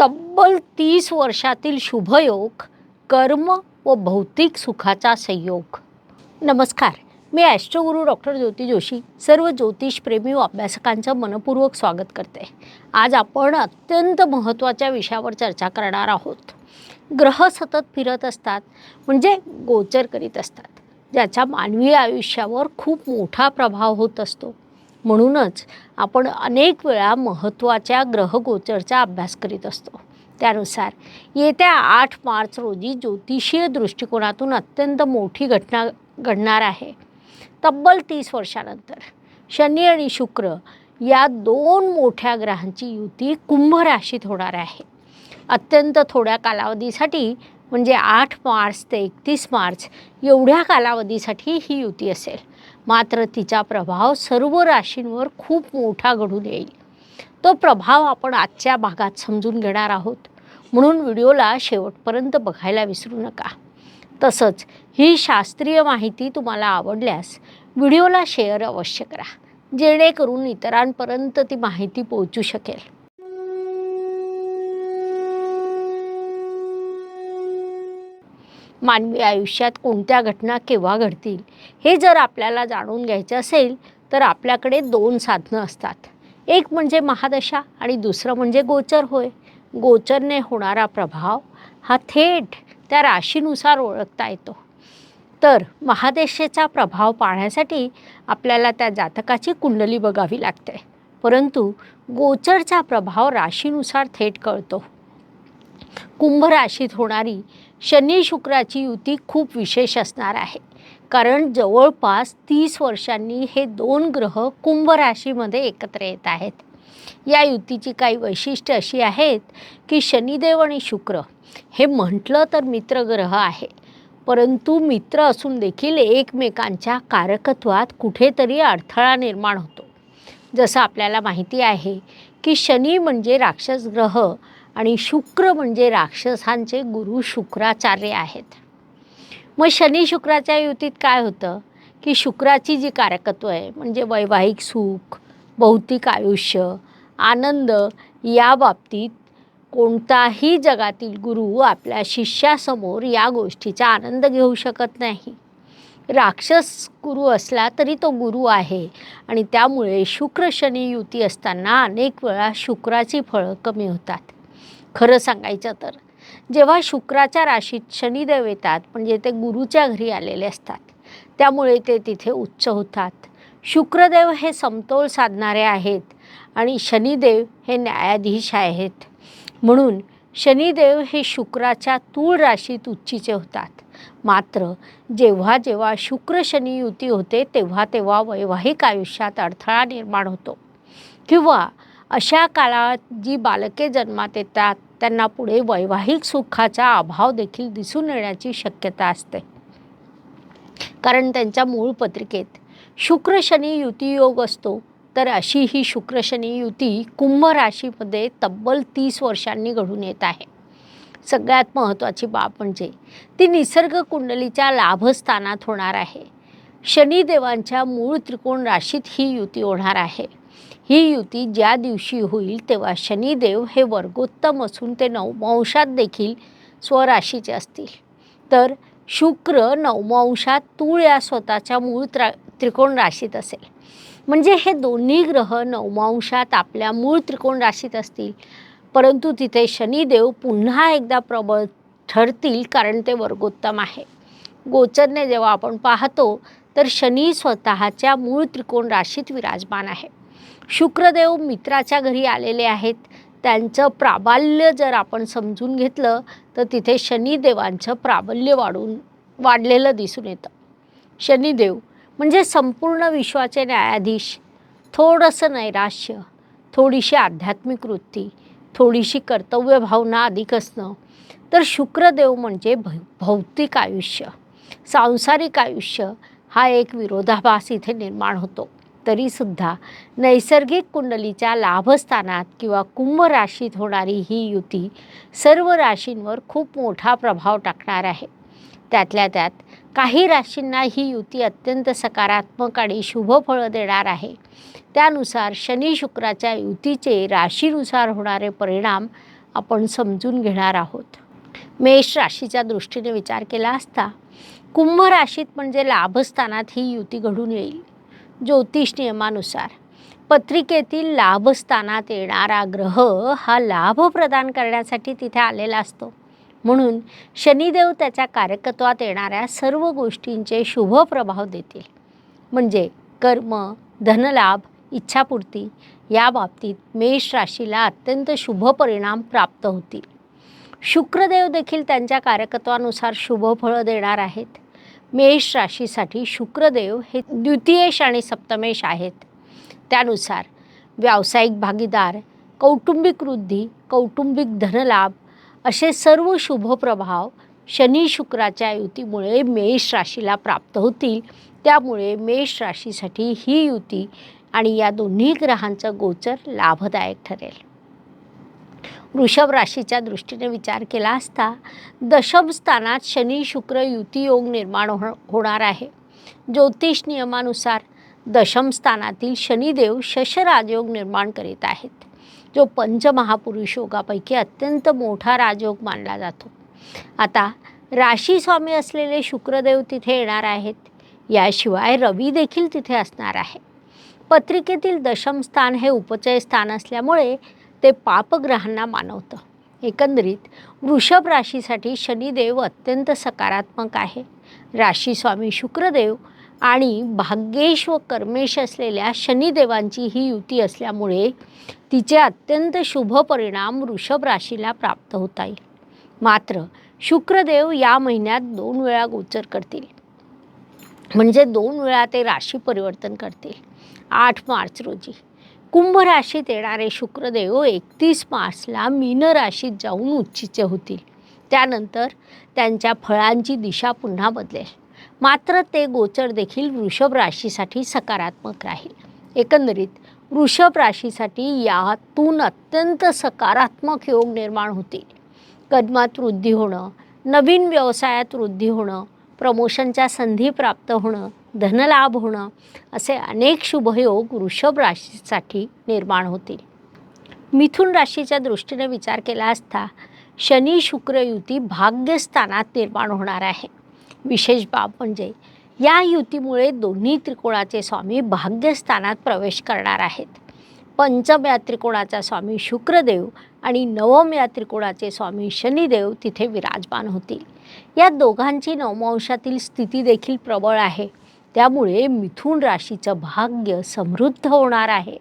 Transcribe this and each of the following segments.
तब्बल तीस वर्षातील शुभयोग कर्म व भौतिक सुखाचा संयोग. नमस्कार मी ॲस्ट्रोगुरू डॉक्टर ज्योती जोशी सर्व ज्योतिषप्रेमी व अभ्यासकांचं मनपूर्वक स्वागत करते. आज आपण अत्यंत महत्त्वाच्या विषयावर चर्चा करणार आहोत. ग्रह सतत फिरत असतात म्हणजे गोचर करीत असतात. ज्याचा मानवी आयुष्यावर खूप मोठा प्रभाव होत असतो. म्हणूनच आपण अनेक वेळा महत्त्वाच्या ग्रहगोचरचा अभ्यास करीत असतो. त्यानुसार येत्या आठ मार्च रोजी ज्योतिषीय दृष्टिकोनातून अत्यंत मोठी घटना घडणार आहे. तब्बल तीस वर्षानंतर शनी आणि शुक्र या दोन मोठ्या ग्रहांची युती कुंभ राशीत होणार आहे. अत्यंत थोड्या कालावधीसाठी म्हणजे आठ मार्च ते एकतीस मार्च एवढ्या कालावधीसाठी ही युती असेल. मात्र तिचा प्रभाव सर्व राशींवर खूप मोठा घडून येईल. तो प्रभाव आपण आजच्या भागात समजून घेणार आहोत. म्हणून व्हिडिओला शेवटपर्यंत बघायला विसरू नका. तसंच ही शास्त्रीय माहिती तुम्हाला आवडल्यास व्हिडिओला शेअर अवश्य करा. जेणेकरून इतरांपर्यंत ती माहिती पोहोचू शकेल. मानवी आयुष्यात कोणत्या घटना केव्हा घडतील हे जर आपल्याला जाणून घ्यायचं असेल तर आपल्याकडे दोन साधनं असतात. एक म्हणजे महादशा आणि दुसरं म्हणजे गोचर होय. गोचरने होणारा प्रभाव हा थेट त्या राशीनुसार ओळखता येतो. तर महादशेचा प्रभाव पाहण्यासाठी आपल्याला त्या जातकाची कुंडली बघावी लागते. परंतु गोचरचा प्रभाव राशीनुसार थेट कळतो. कुंभ राशीत होणारी शनी शुक्राची युती खूप विशेष असणार आहे. कारण जवळपास तीस वर्षांनी हे दोन ग्रह कुंभ राशीमध्ये एकत्र येत आहेत. या युतीची काही वैशिष्ट्य अशी आहेत की शनिदेव आणि शुक्र हे म्हटलं तर मित्रग्रह आहे. परंतु मित्र असून देखील एकमेकांच्या कारकत्वात कुठेतरी अडथळा निर्माण होतो. जसं आपल्याला माहिती आहे की शनी म्हणजे राक्षस ग्रह आणि शुक्र म्हणजे राक्षसांचे गुरु शुक्राचार्य आहेत. मग शनी शुक्राच्या युतीत काय होतं? की शुक्राची जी कारकत्व आहे म्हणजे वैवाहिक सुख भौतिक आयुष्य आनंद या बाबतीत कोणताही जगातील गुरु आपल्या शिष्यासमोर या गोष्टीचा आनंद घेऊ शकत नाही. राक्षस गुरु असला तरी तो गुरु आहे आणि त्यामुळे शुक्र शनी युती असताना अनेक वेळा शुक्राची फळं कमी होतात. खरं सांगायचं तर. जेव्हा शुक्राच्या राशीत शनिदेव येतात म्हणजे ते गुरुच्या घरी आलेले असतात त्यामुळे ते तिथे उच्च होतात. शुक्रदेव हे समतोल साधणारे आहेत आणि शनिदेव हे न्यायाधीश आहेत. म्हणून शनिदेव हे शुक्राच्या तूळ राशीत उच्चीचे होतात. मात्र जेव्हा जेव्हा शुक्र शनी युती होते तेव्हा तेव्हा वैवाहिक आयुष्यात अडथळा निर्माण होतो. किंवा अशा काळात जी बालके जन्मात येतात त्यांना पुढे वैवाहिक सुखाचा अभाव देखील दिसून येण्याची शक्यता असते. कारण त्यांच्या मूळ पत्रिकेत शुक्र शनी युतीयोग असतो तर अशी ही शुक्र शनी युती कुंभ राशीमध्ये तब्बल तीस वर्षांनी घडून येत आहे. सगळ्यात महत्त्वाची बाब म्हणजे ती निसर्ग कुंडलीच्या लाभस्थानात होणार आहे. शनिदेवांच्या मूळ त्रिकोण राशीत ही युती होणार आहे. ही युती ज्या दिवशी होईल तेव्हा शनिदेव हे वर्गोत्तम असून ते नवमांशात देखील स्वराशीचे असतील. तर शुक्र नवमांशात तूळ या स्वतःच्या मूळ त्रा त्रिकोण राशीत असेल. म्हणजे हे दोन्ही ग्रह नवमांशात आपल्या मूळ त्रिकोण राशीत असतील. परंतु तिथे शनिदेव पुन्हा एकदा प्रबळ ठरतील कारण ते वर्गोत्तम आहे. गोचरने जेव्हा आपण पाहतो तर शनी स्वतःच्या मूळ त्रिकोण राशीत विराजमान आहे. शुक्रदेव मित्राच्या घरी आलेले आहेत. त्यांचं प्राबल्य जर आपण समजून घेतलं तर तिथे शनिदेवांचं प्राबल्य वाढून वाढलेलं दिसून येतं. शनिदेव म्हणजे संपूर्ण विश्वाचे न्यायाधीश. थोडंसं नैराश्य थोडीशी आध्यात्मिक वृत्ती थोडीशी कर्तव्य भावना अधिक असणं. तर शुक्रदेव म्हणजे भ भौतिक आयुष्य. सांसारिक आयुष्य हा एक विरोधाभास इथे निर्माण होतो. तरीसुद्धा नैसर्गिक कुंडलीच्या लाभस्थानात किंवा कुंभ राशीत होणारी ही युती सर्व राशींवर खूप मोठा प्रभाव टाकणार आहे. त्यातल्या त्यात काही राशींना ही युती अत्यंत सकारात्मक आणि शुभ फळं देणार आहे. त्यानुसार शनी शुक्राच्या युतीचे राशीनुसार होणारे परिणाम आपण समजून घेणार आहोत. मेष राशीच्या दृष्टीने विचार केला असता कुंभ राशीत म्हणजे लाभस्थानात ही युती घडून येईल. ज्योतिष नियमानुसार पत्रिकेतील लाभस्थानात येणारा ग्रह हा लाभ प्रदान करण्यासाठी तिथे आलेला असतो. म्हणून शनिदेव त्याच्या कार्यकत्वात येणाऱ्या सर्व गोष्टींचे शुभ प्रभाव देतील. म्हणजे कर्म धनलाभ इच्छापूर्ती या बाबतीत मेष राशीला अत्यंत शुभ परिणाम प्राप्त होतील. शुक्रदेव देखील त्यांच्या कार्यकत्वानुसार शुभ फळं देणार आहेत. मेष राशीसाठी शुक्रदेव हे द्वितीयेश आणि सप्तमेश आहेत. त्यानुसार व्यावसायिक भागीदार कौटुंबिक वृद्धी कौटुंबिक धनलाभ असे सर्व शुभ प्रभाव शनी शुक्राच्या युतीमुळे मेष राशीला प्राप्त होतील. त्यामुळे मेष राशीसाठी ही युती आणि या दोन्ही ग्रहांचं गोचर लाभदायक ठरेल. वृषभ राशीच्या दृष्टीने विचार केला असता दशम स्थानात शनी शुक्र युतीयोग निर्माण हो होणार आहे. ज्योतिष नियमानुसार दशम स्थानातील शनिदेव शशराजयोग निर्माण करीत आहेत. जो पंचमहापुरुष योगापैकी अत्यंत मोठा राजयोग मानला जातो. आता राशी स्वामी असलेले शुक्रदेव तिथे येणार आहेत. याशिवाय रवी देखील तिथे असणार आहे. पत्रिकेतील दशम स्थान हे उपचय स्थान असल्यामुळे ते पापग्रहांना मानवतं. एकंदरीत वृषभ राशीसाठी शनिदेव अत्यंत सकारात्मक आहे. राशी स्वामी शुक्रदेव आणि भाग्येश व कर्मेश असलेल्या शनिदेवांची ही युती असल्यामुळे तिचे अत्यंत शुभ परिणाम वृषभ राशीला प्राप्त होता येईल मात्र शुक्रदेव या महिन्यात दोन वेळा गोचर करतील. म्हणजे दोन वेळा ते राशी परिवर्तन करतील. आठ मार्च रोजी. कुंभ राशीत येणारे शुक्रदेव एकतीस मार्चला मीन राशीत जाऊन उच्चीचे होतील. त्यानंतर त्यांच्या फळांची दिशा पुन्हा बदलेल. मात्र ते गोचर देखील वृषभ राशीसाठी सकारात्मक राहील. एकंदरीत वृषभ राशीसाठी यातून अत्यंत सकारात्मक योग निर्माण होतील. कदमात वृद्धी होणं नवीन व्यवसायात वृद्धी होणं प्रमोशनच्या संधी प्राप्त होणं धनलाभ होणं असे अनेक शुभयोग वृषभ राशीसाठी निर्माण होतील. मिथुन राशीच्या दृष्टीने विचार केला असता शनी शुक्र युती भाग्यस्थानात निर्माण होणार आहे. विशेष बाब म्हणजे या युतीमुळे दोन्ही त्रिकोणाचे स्वामी भाग्यस्थानात प्रवेश करणार आहेत. पंचम या त्रिकोणाचा स्वामी शुक्रदेव आणि नवम या त्रिकोणाचे स्वामी शनिदेव तिथे विराजमान होतील. या दोघांची नवमांशातील स्थिती देखील प्रबळ आहे. त्यामुळे मिथुन राशीचं भाग्य समृद्ध होणार आहे.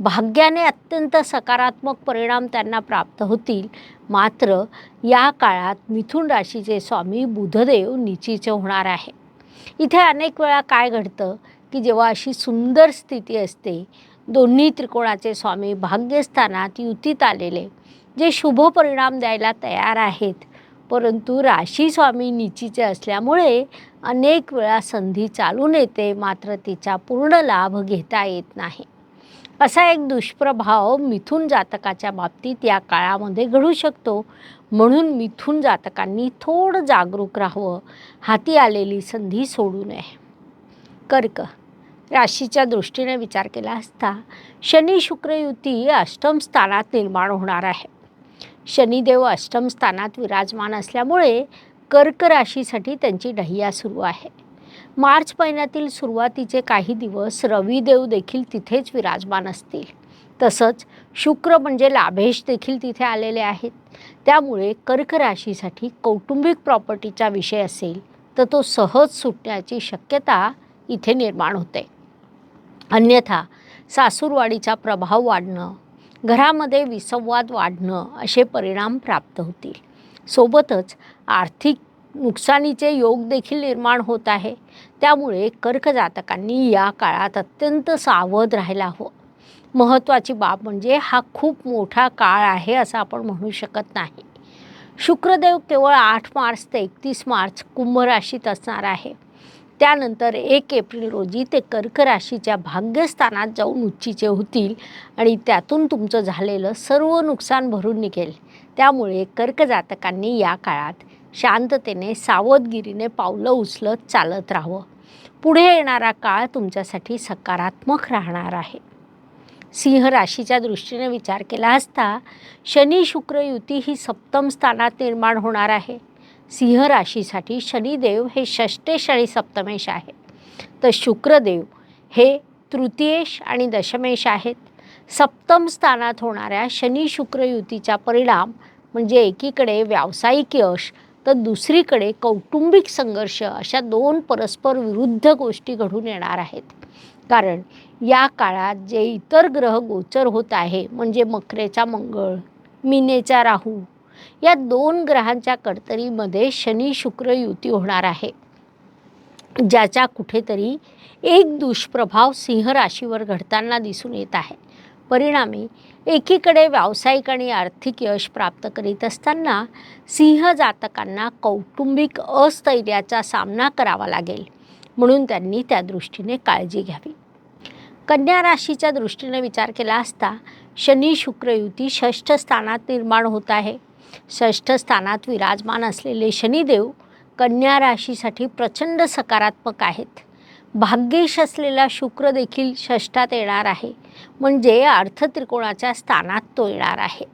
भाग्याने अत्यंत सकारात्मक परिणाम त्यांना प्राप्त होतील. मात्र या काळात मिथुन राशीचे स्वामी बुधदेव निचीचे होणार आहे. इथे अनेक वेळा काय घडतं की जेव्हा अशी सुंदर स्थिती असते दोन्ही त्रिकोणाचे स्वामी भाग्यस्थानात युतीत आलेले जे शुभ परिणाम द्यायला तयार आहेत. परंतु राशी स्वामी निचीचे असल्यामुळे अनेक वेळा संधी चालून येते मात्र तिचा पूर्ण लाभ घेता येत नाही. असा एक दुष्प्रभाव मिथुन जातकाच्या बाबतीत या काळामध्ये घडू शकतो. म्हणून मिथुन जातकांनी थोडं जागरूक राहावं हाती आलेली संधी सोडू नये. कर्क राशीच्या दृष्टीने विचार केला असता शनी शुक्र युती अष्टम स्थानात निर्माण होणार आहे. शनिदेव अष्टम स्थानात विराजमान असल्यामुळे कर्क राशीसाठी त्यांची डहिया सुरू आहे. मार्च महिन्यातील सुरुवातीचे काही दिवस रविदेव देखील तिथेच विराजमान असतील. तसंच शुक्र म्हणजे लाभेश देखील तिथे आलेले आहेत. त्यामुळे कर्क राशीसाठी कौटुंबिक प्रॉपर्टीचा विषय असेल तर तो सहज सुटण्याची शक्यता इथे निर्माण होते. अन्यथा सासूरवाडीचा प्रभाव वाढणं घरामध्ये विसंवाद वाढणं असे परिणाम प्राप्त होतील. सोबतच आर्थिक नुकसानीचे योग देखील निर्माण होत आहे. त्यामुळे कर्कजातकांनी या काळात अत्यंत सावध राहायला हवं. महत्त्वाची बाब म्हणजे हा खूप मोठा काळ आहे असं आपण म्हणू शकत नाही. शुक्रदेव केवळ आठ मार्च ते एकतीस मार्च कुंभ राशीत असणार आहे. त्यानंतर एक एप्रिल रोजी ते कर्क राशीच्या भाग्यस्थानात जाऊन उच्चीचे होतील आणि त्यातून तुमचं झालेलं सर्व नुकसान भरून निघेल. त्यामुळे कर्कजातकांनी या काळात शांततेने सावधगिरीने पावलं उचलत चालत राहावं. पुढे येणारा काळ तुमच्यासाठी सकारात्मक राहणार आहे. सिंह राशीच्या दृष्टीने विचार केला असता शनी शुक्र युती ही सप्तम स्थानात निर्माण होणार आहे. सिंह राशीसाठी शनिदेव हे षष्टेश आणि सप्तमेश आहे. तर शुक्रदेव हे तृतीयेश आणि दशमेश आहेत. सप्तम स्थानात होणाऱ्या शनी शुक्र युतीचा परिणाम म्हणजे एकीकडे व्यावसायिक यश तर दुसरीकडे कौटुंबिक संघर्ष अशा दोन परस्पर विरुद्ध गोष्टी घडून येणार आहेत. कारण या काळात जे इतर ग्रह गोचर होत आहे म्हणजे मकरेचा मंगळ मीनेचा राहू या दोन ग्रहांच्या कडतरीमध्ये शनी शुक्र युती होणार आहे. ज्याचा कुठेतरी एक दुष्प्रभाव सिंह राशीवर घडताना दिसून येत आहे. परिणामी एकीकडे व्यावसायिक आणि आर्थिक यश प्राप्त करीत असताना सिंह जातकांना कौटुंबिक अस्थैर्याचा सामना करावा लागेल म्हणून त्यांनी त्या दृष्टीने काळजी घ्यावी. कन्या राशीच्या दृष्टीने विचार केला असता शनी शुक्र युती षष्ठ स्थानात निर्माण होत आहे. षष्ठ स्थानात विराजमान असलेले शनिदेव कन्या राशीसाठी प्रचंड सकारात्मक आहेत. भाग्येश असलेला शुक्र देखील षष्ठात येणार आहे. म्हणजे अर्थत्रिकोणाच्या स्थानात तो येणार आहे.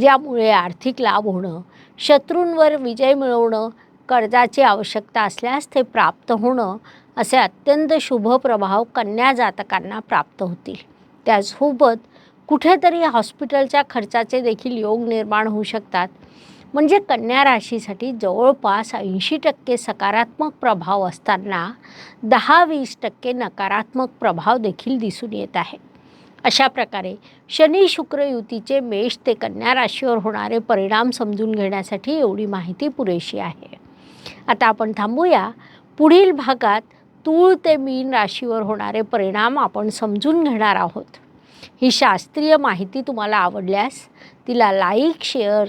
ज्यामुळे आर्थिक लाभ होणं शत्रूंवर विजय मिळवणं कर्जाची आवश्यकता असल्यास ते प्राप्त होणं असे अत्यंत शुभ प्रभाव कन्या जातकांना प्राप्त होतील. त्याचसोबत कुठेतरी हॉस्पिटलच्या खर्चाचे देखील योग निर्माण होऊ शकतात. म्हणजे कन्या राशीसाठी जवळपास ऐंशी टक्के सकारात्मक प्रभाव असताना दहा वीस टक्के नकारात्मक प्रभाव देखील दिसून येत आहे. अशा प्रकारे शनी शुक्र युतीचे मेष ते कन्या राशीवर होणारे परिणाम समजून घेण्यासाठी एवढी माहिती पुरेशी आहे. आता आपण थांबूया. पुढील भागात तूळ ते मीन राशीवर होणारे परिणाम आपण समजून घेणार आहोत. ही शास्त्रीय माहिती तुम्हाला आवडल्यास तिला लाईक शेअर